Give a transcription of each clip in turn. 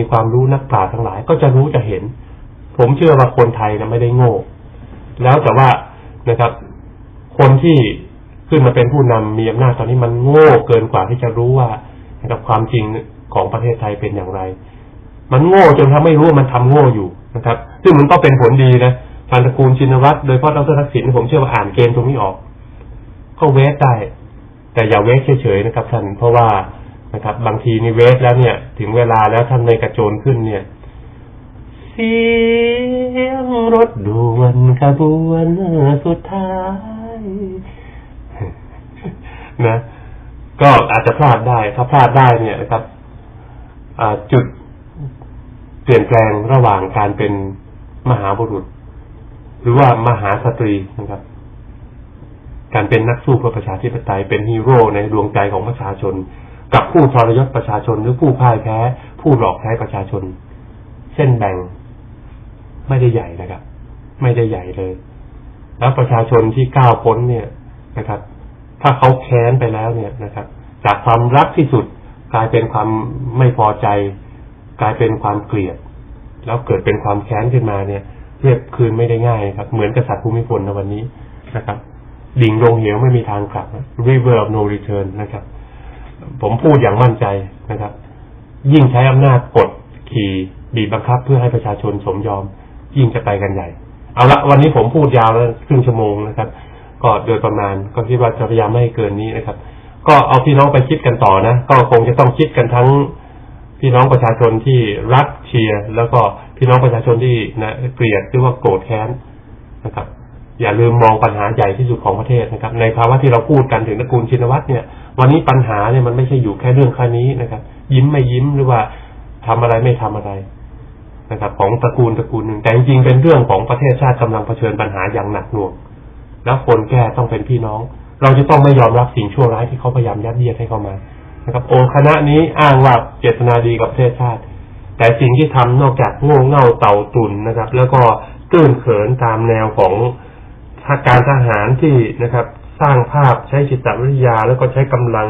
มีความรู้นักปราชญ์ทั้งหลาย ก็จะรู้จะเห็น ผมเชื่อว่าคนไทยนะไม่ได้โง่ แล้วแต่ว่านะครับ คนที่ขึ้นมาเป็นผู้นำมีอำนาจตอนนี้มันโง่เกินกว่าที่จะรู้ว่านะครับความจริงของประเทศไทยเป็นอย่างไร มันโง่จนทำไม่รู้ว่ามันทำโง่อยู่นะครับ ซึ่งมันก็เป็นผลดีนะพันตระกูลชินวัตรโดยเฉพาะดรทักษิณผมเชื่อว่าอ่านเกมตรงนี้ออก ก็เวสได้ แต่อย่าเวสเฉยๆนะครับท่านเพราะว่า นะครับ บางทีนี่เวสแล้วเนี่ย ถึงเวลาแล้วท่านในกระโจนขึ้นเนี่ย เสียงรถด่วนขบวนสุดท้ายนะก็อาจจะพลาดได้ ถ้าพลาดได้เนี่ยนะครับจุดเปลี่ยนแปลงระหว่างการเป็นมหาบุรุษ หรือว่ามหาสตรีนะครับ การเป็นนักสู้เพื่อประชาธิปไตยเป็นฮีโร่ในดวงใจของประชาชน กับผู้ทรยศประชาชนหรือผู้พ่ายแพ้ ผู้หลอกแพ้ประชาชน เส้นแบ่ง ไม่ได้ใหญ่นะครับ ไม่ได้ใหญ่เลย แล้วประชาชนที่ก้าวพ้นเนี่ยนะครับ ถ้าเขาแค้นไปแล้วเนี่ยนะครับ จากความรักที่สุดกลายเป็นความไม่พอใจ กลายเป็นความเกลียด แล้วเกิดเป็นความแค้นขึ้นมาเนี่ยเรียกคืนไม่ได้ง่ายครับ เหมือนกษัตริย์ภูมิพลในวันนี้นะครับ ดิ่งลงเหวไม่มีทางกลับ river of no return นะครับ ผมพูดอย่างมั่นใจนะครับ ยิ่งใช้อำนาจกดขี่บีบบังคับ เพื่อให้ประชาชนสมยอม ยิ่งจะไปกันใหญ่ เอาละวันนี้ผมพูดยาวแล้วครึ่งชั่วโมงนะครับ ก็โดยประมาณก็คิดว่าจะพยายามไม่ให้เกินนี้นะครับ ก็เอาพี่น้องไปคิดกันต่อนะ ก็คงจะต้องคิดกันทั้งพี่น้องประชาชนที่รักเชียร์แล้วก็พี่น้องประชาชนที่นะเกลียดหรือว่าโกรธแค้นนะครับ อย่าลืมมองปัญหาใหญ่ที่สุดของประเทศนะครับ ในภาวะที่เราพูดกันถึงตระกูลชินวัตรเนี่ย วันนี้ปัญหาเนี่ยมันไม่ใช่อยู่แค่เรื่องแค่นี้นะครับ ยิ้มไม่ยิ้มหรือว่าทำอะไรไม่ทำอะไรนะครับ ของตระกูลตระกูลหนึ่งแต่จริงๆเป็นเรื่องของประเทศชาติกำลังเผชิญปัญหาอย่างหนักหน่วง แล้วคนแก้ต้องเป็นพี่น้อง เราจะต้องไม่ยอมรับสิ่งชั่วร้ายที่เขาพยายามยัดเยียดให้เข้ามานะครับโอคณะนี้อ้างว่าเจตนาดีกับประเทศชาติ แต่สิ่งที่ทำนอกจากโง่เง่าเต่าตุนนะครับ แล้วก็ตื้นเขินตามแนวของาการทหารที่นะครับ สร้างภาพใช้จิตวิทยา แล้วก็ใช้กำลัง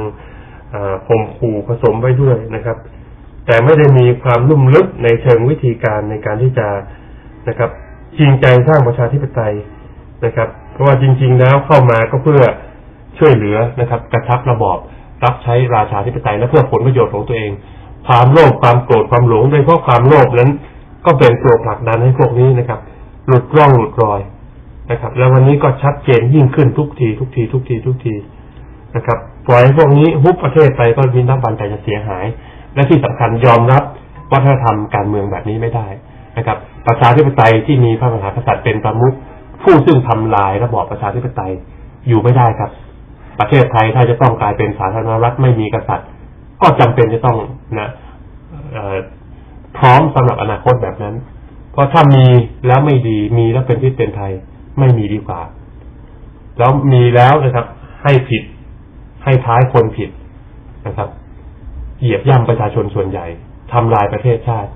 ข่มขู่ผสมไว้ด้วยนะครับ แต่ไม่ได้มีความลุ่มลึกในเชิงวิธีการในการที่จะนะครับจริงใจสร้างประชาธิปไตยนะครับ เพราะว่าจริง ๆ แล้วเข้ามาก็เพื่อช่วยเหลือนะครับ กระชับระบอบรับใช้ราชาธิปไตยและเพื่อผลประโยชน์ของตัวเอง ความโลภความโกรธความหลงโดยเฉพาะความโลภนั้น ก็เป็นตัวผลักดันให้พวกนี้นะครับ หลุดร่องหลุดรอย นะครับ แล้ววันนี้ก็ชัดเจนยิ่งขึ้นทุกที ทุกที ทุกที ทุกทีนะครับ ปล่อยพวกนี้ฮุบประเทศไปก็มีน้ำบันใจจะเสียหาย และที่สำคัญยอมรับวัฒนธรรมการเมืองแบบนี้ไม่ได้นะครับ ประชาธิปไตยที่มีพระมหากษัตริย์เป็นประมุขผู้ซึ่งทำลายระบอบประชาธิปไตยอยู่ไม่ได้ครับ ประเทศไทยถ้าจะต้องกลายเป็นสาธารณรัฐไม่มีกษัตริย์ ก็จำเป็นจะต้องนะพร้อมสำหรับอนาคตแบบนั้น เพราะถ้ามีแล้วไม่ดีมีแล้วเป็นพิษเป็นไทย ไม่มีดีกว่า แล้วมีแล้วนะครับ ให้ผิด ให้ท้ายคนผิดนะครับ เหยียบย่ำประชาชนส่วนใหญ่ทำลายประเทศชาติ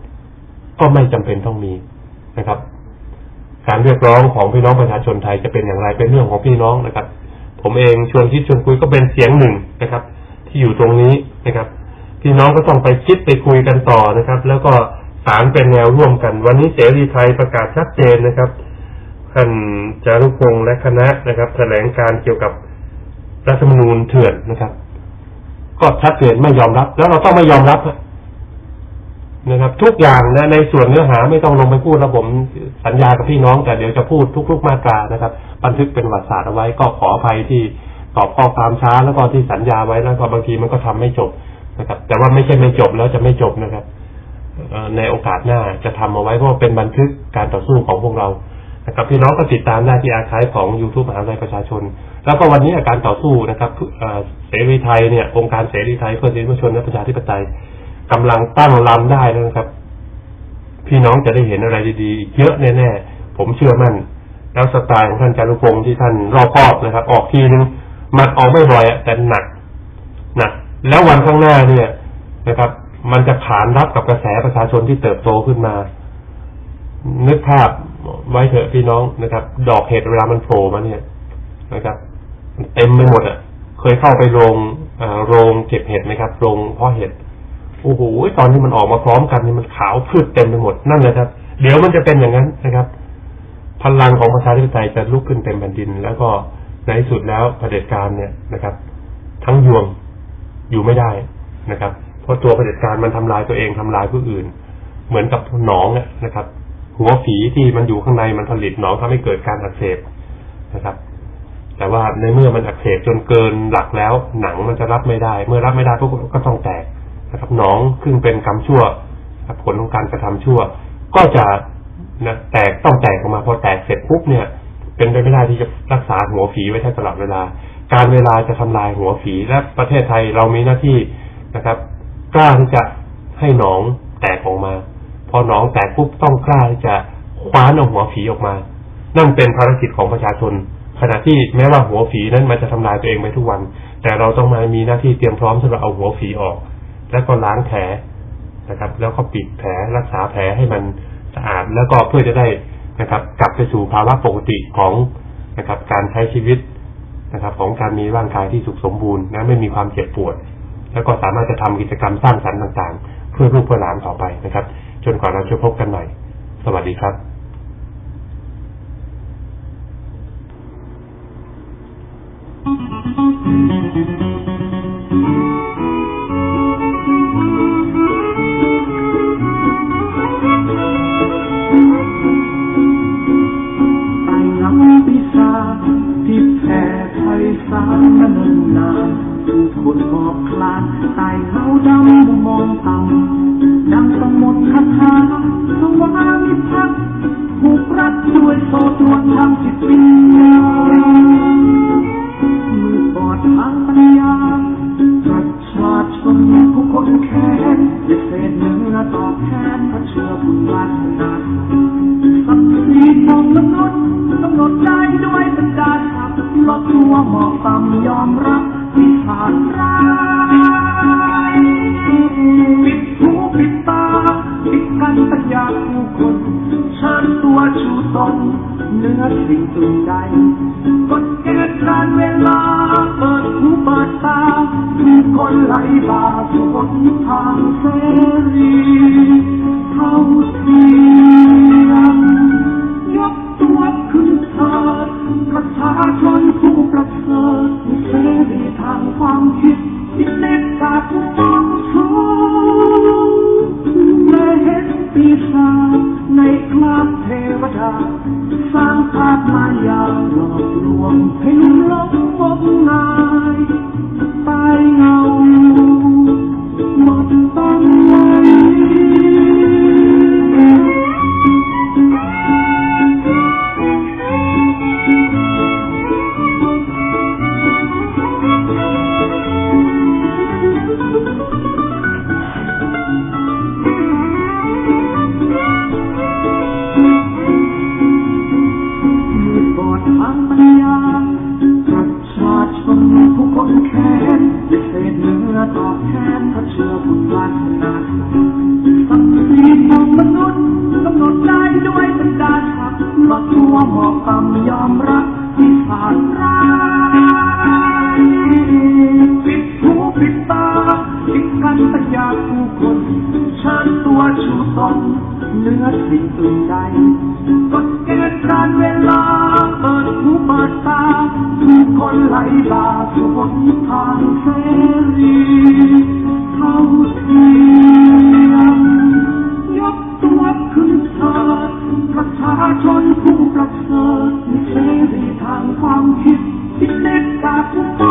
ก็ไม่จำเป็นต้องมีนะครับ การเรียกร้องของพี่น้องประชาชนไทยจะเป็นอย่างไรเป็นเรื่องของพี่น้องนะครับ ผมเองชวนคิดชวนคุยก็เป็นเสียงหนึ่งนะครับ ที่อยู่ตรงนี้นะครับ พี่น้องก็ต้องไปคิดไปคุยกันต่อนะครับ แล้วก็สารเป็นแนวร่วมกัน วันนี้เสรีไทยประกาศชัดเจนนะครับ ท่านจารุพงศ์และคณะนะครับ แถลงการเกี่ยวกับรัฐธรรมนูญเถื่อนนะครับ ก็ชัดเจนไม่ยอมรับ แล้วเราต้องไม่ยอมรับนะครับ ทุกอย่างนะในส่วนเนื้อหาไม่ต้องลงไปพูดแล้วผมสัญญากับพี่น้องแต่เดี๋ยวจะพูดทุกๆมาตรานะครับ บันทึกเป็นวัตศาสตร์เอาไว้ก็ขออภัยที่ตอบข้อความช้าแล้วก็ที่สัญญาไว้แล้วก็บางทีมันก็ทำไม่จบนะครับ แต่ว่าไม่ใช่ไม่จบแล้วจะไม่จบนะครับในโอกาสหน้าจะทำเอาไว้เพราะเป็นบันทึกการต่อสู้ของพวกเรา นะครับพี่น้องก็ติดตามได้ที่อาคายของ YouTube มหาวิทยาลัยประชาชน แล้วก็วันนี้อาการต่อสู้นะครับเสรีไทยเนี่ยองค์การเสรีไทยเพื่อสิทธิมนุษยชนและประชาธิปไตยกำลังตั้งลำได้แล้วนะครับ พี่น้องจะได้เห็นอะไรดีๆ เยอะแน่ๆ ผมเชื่อมั่น แล้วสไตล์ของท่านจารุพงศ์ที่ท่านรอบคอบนะครับ ออกทีนึงมันออกไม่บ่อยแต่หนักหนัก แล้ววันข้างหน้าเนี่ยนะครับ มันจะขานรับกับกระแสประชาชนที่เติบโตขึ้นมานึกภาพ ไว้เถอะพี่น้องนะครับ ดอกเห็ดเวลามันโผล่มาเนี่ยนะครับเต็มไปหมดอะ เคยเข้าไปโรงโรงเก็บเห็ดไหมครับโรงเพาะเห็ดโอ้โหตอนที่มันออกมาพร้อมกันนี่มันขาวพืชเต็มไปหมดนั่นเลยครับ เดี๋ยวมันจะเป็นอย่างนั้นนะครับ พลังของประชาธิปไตยจะลุกขึ้นเต็มแผ่นดิน แล้วก็ในที่สุดแล้วเผด็จการเนี่ยนะครับ ทั้งยวงอยู่ไม่ได้นะครับ เพราะตัวเผด็จการมันทำลายตัวเองทำลายผู้อื่น เหมือนกับหนองอะนะครับ หัวฝีที่มันอยู่ข้างในมันผลิตหนองทำให้เกิดการอักเสบนะครับ แต่ว่าในเมื่อมันอักเสบจนเกินหลักแล้ว หนังมันจะรับไม่ได้ เมื่อรับไม่ได้ก็ก็ต้องแตกนะครับหนองซึ่งเป็นกรรมชั่วผลของการกระทำชั่ว ก็จะนะแตกต้องแตกออกมาพอแตกเสร็จปุ๊บเนี่ย เป็นไปไม่ได้ที่จะรักษาหัวฝีไว้ได้ตลอดเวลา การเวลาจะทำลายหัวฝีและประเทศไทยเรามีหน้าที่นะครับ กล้าที่จะให้หนองแตกออกมา อหนองแตกปุ๊บต้องกล้าที่จะคว้านเอาหัวฝีออกมา นั่นเป็นภารกิจของประชาชน ขณะที่แม้ว่าหัวฝีนั้นมันจะทำลายตัวเองไปทุกวัน แต่เราต้องมามีหน้าที่เตรียมพร้อมสำหรับเอาหัวฝีออก แล้วก็ล้างแผลนะครับ แล้วก็ปิดแผลรักษาแผลให้มันสะอาด แล้วก็เพื่อจะได้นะครับ กลับไปสู่ภาวะปกติของนะครับ การใช้ชีวิตนะครับ ของการมีร่างกายที่สุขสมบูรณ์นะไม่มีความเจ็บปวด แล้วก็สามารถจะทำกิจกรรมสร้างสรรค์ต่าง ๆ เพื่อลูกเพื่อหลานต่อไปนะครับ จนกว่าเราจะพบกันใหม่ สวัสดีครับ ทางปัญญาประชาชนผู้คนแค้นได้เศษเนื้อตอบแทนเพราะเชื่อบุญวาสนาสักสีของมนุษย์กำหนดใจด้วยสัญญาขับลดตัวหมอกต่ำยอมรับที่ผ่านร้ายปิดหูปิดตาปิดกันปัญญาผู้คนเชิญตัวชูตนเนื้อสิ่งอื่นใด คนไหลบาสู่หนทางเสรีเท่าเทียมยกตัวขึ้นเถิดประชาชนผู้ประเสริฐเสรีทางความคิดที่เล็กกาผู้มองสูงเมื่อเห็นปีศาจในคราบเทวดาสร้างภาพมายา ผู้คนแค้นได้เศษเนื้อตอบแทนเพราะเชื่อบุญวาสนาสักสีของมนุษย์กำหนดได้ด้วยสัญญาขับลดตัวหมอกต่ำยอมรับที่ผ่านร้ายปิดหูปิดตาปิดกัน ตัวชูตนเนื้อสิ่งอื่นใดกฎเกณฑ์การเวลา เปิดหูเปิดตาผู้คนไหลบ่าสู่หนทางเสรีเท่าเทียมยกตัวขึ้นเถิดประชาชนผู้ประเสริฐเสรีทางความคิดที่เล็กกาผู้ม